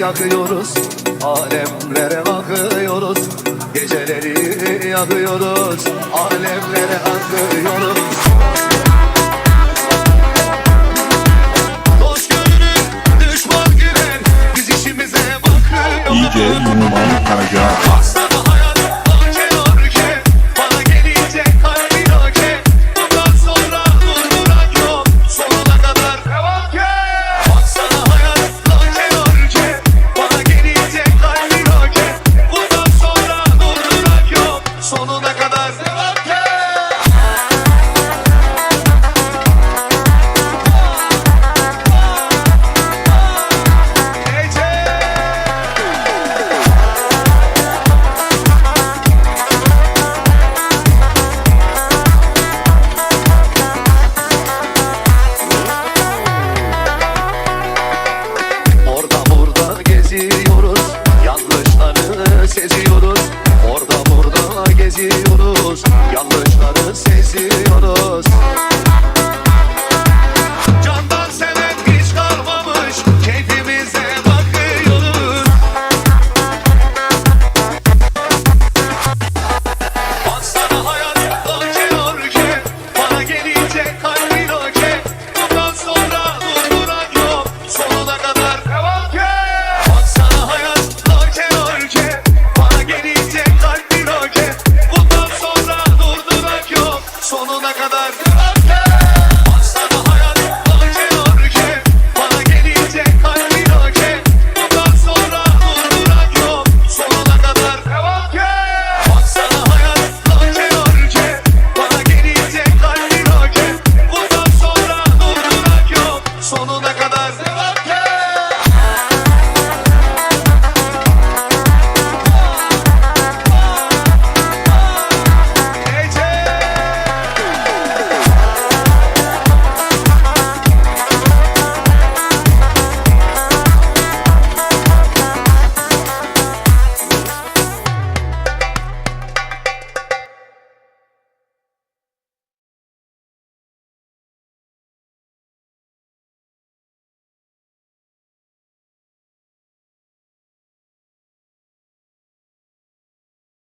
Yakıyoruz Alemlere bakıyoruz Geceleri yakıyoruz Alemlere akıyoruz Yanlışları seziyoruz verdim Hasta da hayal